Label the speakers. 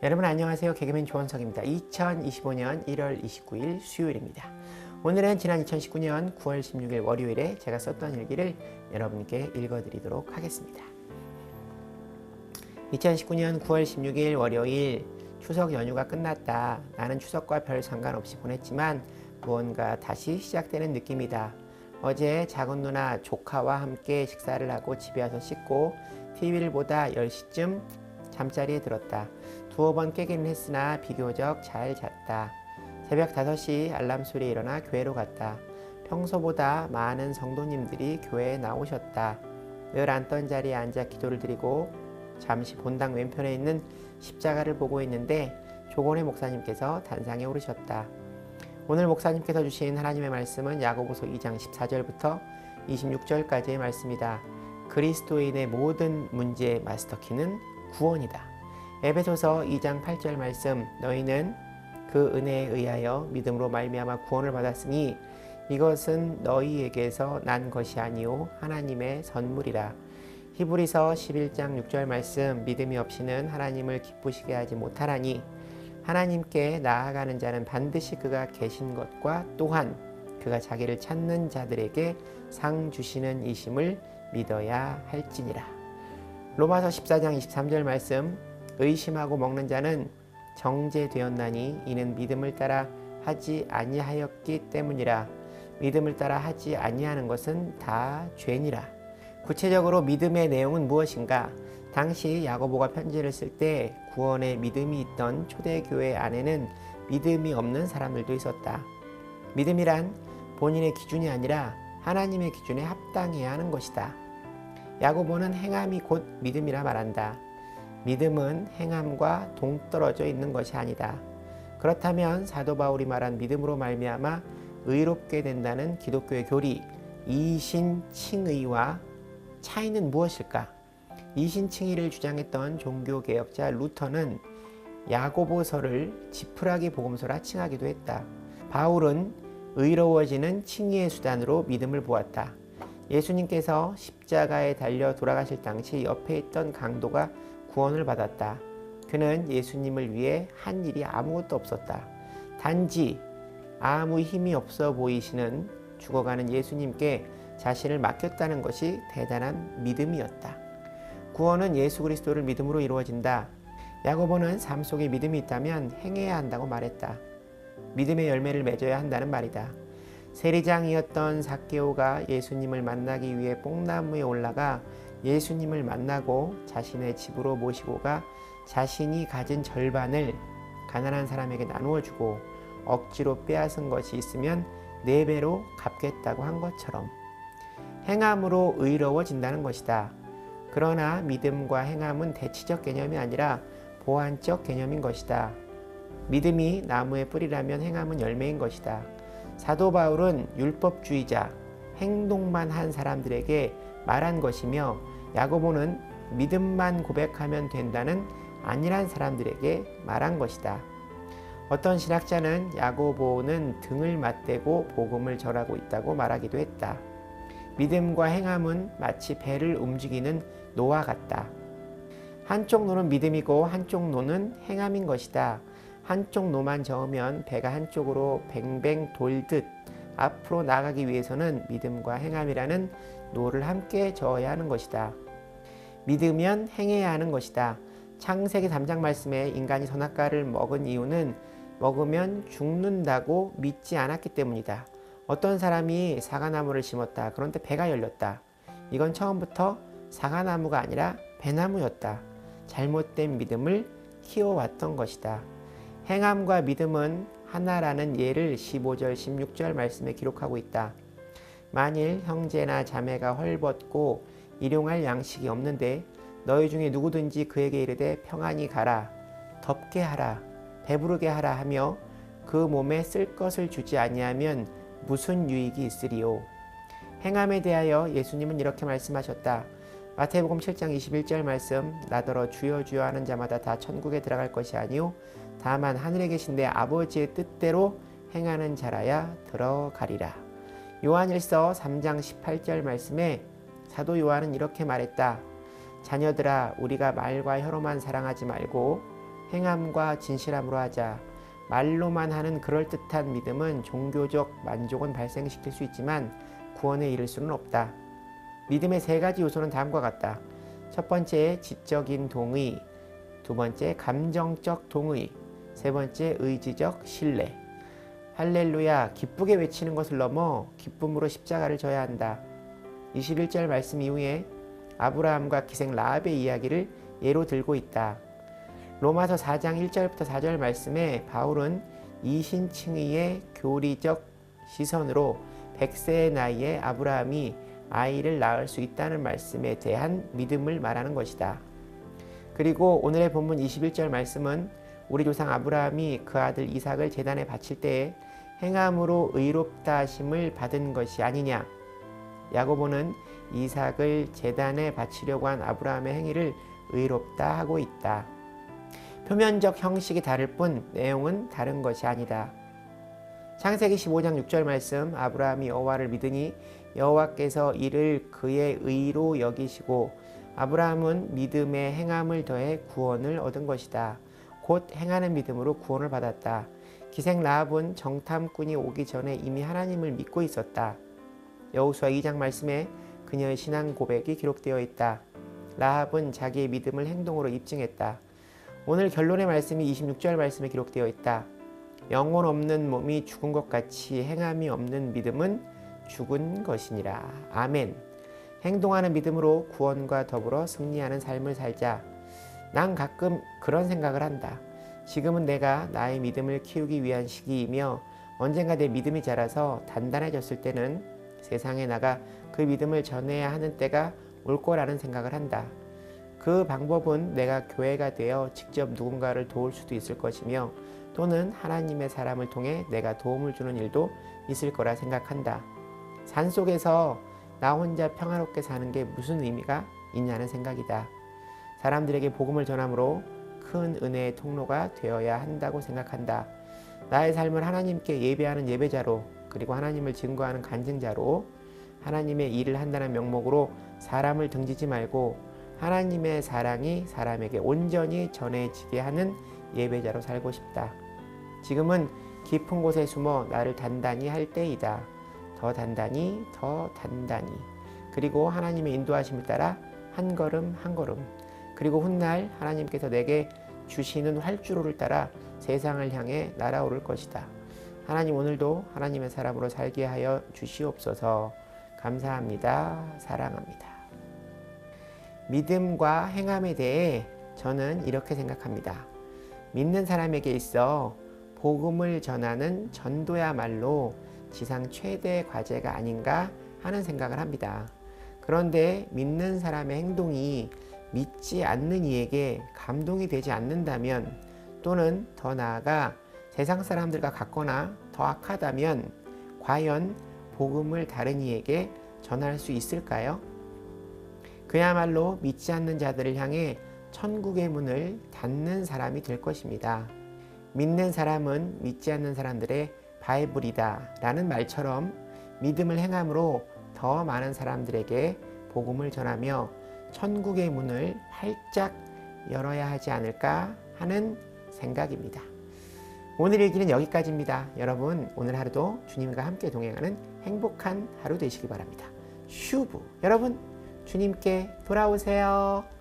Speaker 1: 여러분 안녕하세요. 개그맨 조원석입니다. 2025년 1월 29일 수요일입니다. 오늘은 지난 2019년 9월 16일 월요일에 제가 썼던 일기를 여러분께 읽어드리도록 하겠습니다. 2019년 9월 16일 월요일 추석 연휴가 끝났다. 나는 추석과 별 상관없이 보냈지만 무언가 다시 시작되는 느낌이다. 어제 작은 누나 조카와 함께 식사를 하고 집에 와서 씻고 TV를 보다 10시쯤 잠자리에 들었다. 두어 번 깨기는 했으나 비교적 잘 잤다. 새벽 5시 알람 소리에 일어나 교회로 갔다. 평소보다 많은 성도님들이 교회에 나오셨다. 늘 앉던 자리에 앉아 기도를 드리고 잠시 본당 왼편에 있는 십자가를 보고 있는데 조곤의 목사님께서 단상에 오르셨다. 오늘 목사님께서 주신 하나님의 말씀은 야고보서 2장 14절부터 26절까지의 말씀이다. 그리스도인의 모든 문제의 마스터키는 구원이다. 에베소서 2장 8절 말씀 너희는 그 은혜에 의하여 믿음으로 말미암아 구원을 받았으니 이것은 너희에게서 난 것이 아니요 하나님의 선물이라. 히브리서 11장 6절 말씀 믿음이 없이는 하나님을 기쁘시게 하지 못하나니 하나님께 나아가는 자는 반드시 그가 계신 것과 또한 그가 자기를 찾는 자들에게 상 주시는 이심을 믿어야 할지니라. 로마서 14장 23절 말씀 의심하고 먹는 자는 정죄되었나니 이는 믿음을 따라 하지 아니하였기 때문이라. 믿음을 따라 하지 아니하는 것은 다 죄니라. 구체적으로 믿음의 내용은 무엇인가? 당시 야고보가 편지를 쓸 때 구원의 믿음이 있던 초대교회 안에는 믿음이 없는 사람들도 있었다. 믿음이란 본인의 기준이 아니라 하나님의 기준에 합당해야 하는 것이다. 야고보는 행함이 곧 믿음이라 말한다 믿음은 행함과 동떨어져 있는 것이 아니다. 그렇다면 사도 바울이 말한 믿음으로 말미암아 의롭게 된다는 기독교의 교리 이신칭의와 차이는 무엇일까? 이신칭의를 주장했던 종교개혁자 루터는 야고보서를 지푸라기 복음서라 칭하기도 했다. 바울은 의로워지는 칭의의 수단으로 믿음을 보았다. 예수님께서 십자가에 달려 돌아가실 당시 옆에 있던 강도가 구원을 받았다. 그는 예수님을 위해 한 일이 아무것도 없었다. 단지 아무 힘이 없어 보이시는 죽어가는 예수님께 자신을 맡겼다는 것이 대단한 믿음이었다. 구원은 예수 그리스도를 믿음으로 이루어진다. 야고보는 삶 속에 믿음이 있다면 행해야 한다고 말했다. 믿음의 열매를 맺어야 한다는 말이다. 세리장이었던 사케오가 예수님을 만나기 위해 뽕나무에 올라가 예수님을 만나고 자신의 집으로 모시고 가 자신이 가진 절반을 가난한 사람에게 나누어 주고 억지로 빼앗은 것이 있으면 네 배로 갚겠다고 한 것처럼 행함으로 의로워진다는 것이다. 그러나 믿음과 행함은 대치적 개념이 아니라 보완적 개념인 것이다. 믿음이 나무의 뿌리라면 행함은 열매인 것이다. 사도 바울은 율법주의자, 행동만 한 사람들에게 말한 것이며 야고보는 믿음만 고백하면 된다는 아니란 사람들에게 말한 것이다. 어떤 신학자는 야고보는 등을 맞대고 복음을 전하고 있다고 말하기도 했다. 믿음과 행함은 마치 배를 움직이는 노와 같다. 한쪽 노는 믿음이고 한쪽 노는 행함인 것이다. 한쪽 노만 저으면 배가 한쪽으로 뱅뱅 돌듯 앞으로 나가기 위해서는 믿음과 행함이라는 노를 함께 저어야 하는 것이다. 믿으면 행해야 하는 것이다. 창세기 3장 말씀에 인간이 선악과를 먹은 이유는 먹으면 죽는다고 믿지 않았기 때문이다. 어떤 사람이 사과나무를 심었다. 그런데 배가 열렸다. 이건 처음부터 사과나무가 아니라 배나무였다. 잘못된 믿음을 키워왔던 것이다. 행함과 믿음은 하나라는 예를 15절, 16절 말씀에 기록하고 있다. 만일 형제나 자매가 헐벗고 일용할 양식이 없는데 너희 중에 누구든지 그에게 이르되 평안히 가라 덥게 하라 배부르게 하라 하며 그 몸에 쓸 것을 주지 아니하면 무슨 유익이 있으리요 행함에 대하여 예수님은 이렇게 말씀하셨다. 마태복음 7장 21절 말씀 나더러 주여 주여 하는 자마다 다 천국에 들어갈 것이 아니요 다만 하늘에 계신 내 아버지의 뜻대로 행하는 자라야 들어가리라 요한일서 3장 18절 말씀에 사도 요한은 이렇게 말했다. 자녀들아 우리가 말과 혀로만 사랑하지 말고 행함과 진실함으로 하자. 말로만 하는 그럴듯한 믿음은 종교적 만족은 발생시킬 수 있지만 구원에 이를 수는 없다. 믿음의 세 가지 요소는 다음과 같다. 첫 번째, 지적인 동의. 두 번째, 감정적 동의. 세 번째, 의지적 신뢰. 할렐루야, 기쁘게 외치는 것을 넘어 기쁨으로 십자가를 져야 한다. 21절 말씀 이후에 아브라함과 기생 라합의 이야기를 예로 들고 있다. 로마서 4장 1절부터 4절 말씀에 바울은 이신칭의의 교리적 시선으로 100세의 나이에 아브라함이 아이를 낳을 수 있다는 말씀에 대한 믿음을 말하는 것이다. 그리고 오늘의 본문 21절 말씀은 우리 조상 아브라함이 그 아들 이삭을 제단에 바칠 때에 행함으로 의롭다 하심을 받은 것이 아니냐. 야고보는 이삭을 제단에 바치려고 한 아브라함의 행위를 의롭다 하고 있다. 표면적 형식이 다를 뿐 내용은 다른 것이 아니다. 창세기 15장 6절 말씀 아브라함이 여호와를 믿으니 여호와께서 이를 그의 의로 여기시고 아브라함은 믿음의 행함을 더해 구원을 얻은 것이다. 곧 행하는 믿음으로 구원을 받았다. 기생 라합은 정탐꾼이 오기 전에 이미 하나님을 믿고 있었다. 여호수아 2장 말씀에 그녀의 신앙 고백이 기록되어 있다. 라합은 자기의 믿음을 행동으로 입증했다. 오늘 결론의 말씀이 26절 말씀에 기록되어 있다. 영혼 없는 몸이 죽은 것 같이 행함이 없는 믿음은 죽은 것이니라. 아멘. 행동하는 믿음으로 구원과 더불어 승리하는 삶을 살자. 난 가끔 그런 생각을 한다. 지금은 내가 나의 믿음을 키우기 위한 시기이며 언젠가 내 믿음이 자라서 단단해졌을 때는 세상에 나가 그 믿음을 전해야 하는 때가 올 거라는 생각을 한다. 그 방법은 내가 교회가 되어 직접 누군가를 도울 수도 있을 것이며 또는 하나님의 사람을 통해 내가 도움을 주는 일도 있을 거라 생각한다. 산 속에서 나 혼자 평화롭게 사는 게 무슨 의미가 있냐는 생각이다. 사람들에게 복음을 전함으로 큰 은혜의 통로가 되어야 한다고 생각한다. 나의 삶을 하나님께 예배하는 예배자로 그리고 하나님을 증거하는 간증자로 하나님의 일을 한다는 명목으로 사람을 등지지 말고 하나님의 사랑이 사람에게 온전히 전해지게 하는 예배자로 살고 싶다. 지금은 깊은 곳에 숨어 나를 단단히 할 때이다. 더 단단히, 더 단단히. 그리고 하나님의 인도하심을 따라 한 걸음 한 걸음. 그리고 훗날 하나님께서 내게 주시는 활주로를 따라 세상을 향해 날아오를 것이다. 하나님 오늘도 하나님의 사람으로 살게 하여 주시옵소서. 감사합니다. 사랑합니다. 믿음과 행함에 대해 저는 이렇게 생각합니다. 믿는 사람에게 있어 복음을 전하는 전도야말로 지상 최대 과제가 아닌가 하는 생각을 합니다. 그런데 믿는 사람의 행동이 믿지 않는 이에게 감동이 되지 않는다면 또는 더 나아가 세상 사람들과 같거나 더 악하다면 과연 복음을 다른 이에게 전할 수 있을까요? 그야말로 믿지 않는 자들을 향해 천국의 문을 닫는 사람이 될 것입니다. 믿는 사람은 믿지 않는 사람들의 바이블이다 라는 말처럼 믿음을 행함으로 더 많은 사람들에게 복음을 전하며 천국의 문을 활짝 열어야 하지 않을까 하는 생각입니다. 오늘 일기는 여기까지입니다. 여러분 오늘 하루도 주님과 함께 동행하는 행복한 하루 되시기 바랍니다. 슈브 여러분 주님께 돌아오세요.